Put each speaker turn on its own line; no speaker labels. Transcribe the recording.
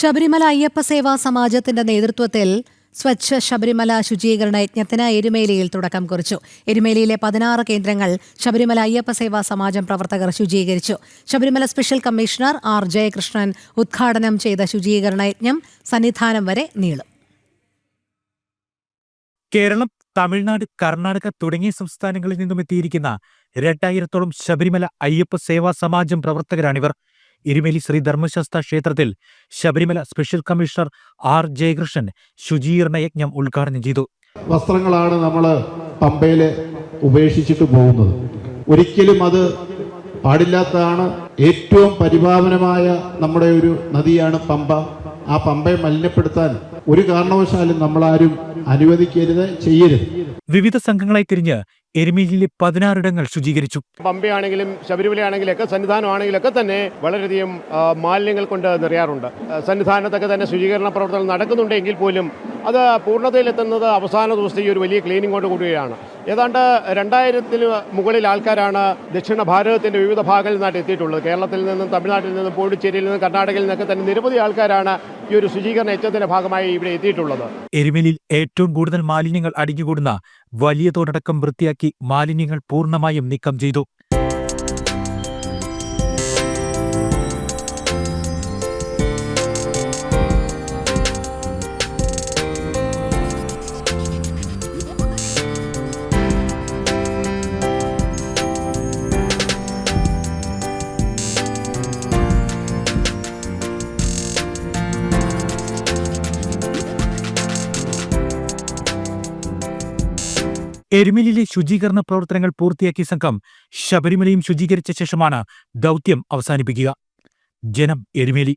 ശബരിമല അയ്യപ്പ സേവാ സമാജത്തിന്റെ നേതൃത്വത്തിൽ സ്വച്ഛ ശബരിമല ശുചീകരണ യജ്ഞത്തിന് എരുമേലിയിൽ തുടക്കം കുറിച്ചു. എരുമേലിയിലെ പതിനാറ് കേന്ദ്രങ്ങൾ ശബരിമല അയ്യപ്പ സേവാ സമാജം പ്രവർത്തകർ ശുചീകരിച്ചു. Sabarimala special commissioner R Jayakrishnan ഉദ്ഘാടനം ചെയ്ത ശുചീകരണ യജ്ഞം സന്നിധാനം വരെ നീളും.
കേരളം തമിഴ്നാട് കർണാടക തുടങ്ങിയ സംസ്ഥാനങ്ങളിൽ നിന്നും എത്തിയിരിക്കുന്ന രണ്ടായിരത്തോളം ശബരിമല അയ്യപ്പ സേവാ സമാജം പ്രവർത്തകരാണിവർ. എരുമേലി ശ്രീ ധർമ്മശാസ്ത്ര ക്ഷേത്രത്തിൽ Sabarimala special commissioner R Jayakrishnan ശുചീകരണ യജ്ഞം ഉദ്ഘാടനം ചെയ്തു.
വസ്ത്രങ്ങളാണ് നമ്മൾ പമ്പയിൽ ഉപേക്ഷിച്ചിട്ട് പോകുന്നത്. ഒരിക്കലും അത് പാടില്ലാത്തതാണ്. ഏറ്റവും പരിപാവനമായ നമ്മുടെ ഒരു നദിയാണ് പമ്പ. ആ പമ്പയെ മലിനപ്പെടുത്താൻ ഒരു കാരണവശാലും നമ്മളാരും അനുവദിക്കരുത് ചെയ്യരുത്.
വിവിധ സംഘങ്ങളായി തിരിഞ്ഞ് എരുമേലിയിലെ പതിനാറിടങ്ങൾ ശുചീകരിച്ചു.
പമ്പയാണെങ്കിലും ശബരിമലയാണെങ്കിലൊക്കെ സന്നിധാനമാണെങ്കിലൊക്കെ തന്നെ വളരെയധികം മാലിന്യങ്ങൾ കൊണ്ട് നിറയാറുണ്ട്. സന്നിധാനത്തൊക്കെ തന്നെ ശുചീകരണ പ്രവർത്തനം നടക്കുന്നുണ്ടെങ്കിൽ പോലും അത് പൂർണതയിലെത്തുന്നത് അവസാന ദിവസത്തെ ഈ ഒരു വലിയ ക്ലീനിങ് കൊണ്ട് കൂടുകയാണ് ഏതാണ്ട് രണ്ടായിരത്തിന് മുകളിൽ ആൾക്കാരാണ് ദക്ഷിണ ഭാരതത്തിന്റെ വിവിധ ഭാഗങ്ങളിൽ നിന്നായിട്ട് എത്തിയിട്ടുള്ളത്. കേരളത്തിൽ നിന്നും തമിഴ്നാട്ടിൽ നിന്നും പോണ്ടിച്ചേരിയിൽ നിന്നും കർണാടകയിൽ നിന്നൊക്കെ തന്നെ നിരവധി ആൾക്കാരാണ് ഈ ഒരു ശുചീകരണ യജ്ഞത്തിന്റെ ഭാഗമായി ഇവിടെ എത്തിയിട്ടുള്ളത്.
എരുമേലിയിൽ ഏറ്റവും കൂടുതൽ മാലിന്യങ്ങൾ അടിഞ്ഞുകൂടുന്ന വലിയ തോടടക്കം വൃത്തിയാക്കി മാലിന്യങ്ങൾ പൂർണമായും നീക്കം ചെയ്തു. എരുമേലിയിലെ ശുചീകരണ പ്രവർത്തനങ്ങൾ പൂർത്തിയാക്കിയ സംഘം ശബരിമലയും ശുചീകരിച്ച ശേഷമാണ് ദൗത്യം അവസാനിപ്പിക്കുക. ജനം എരുമേലി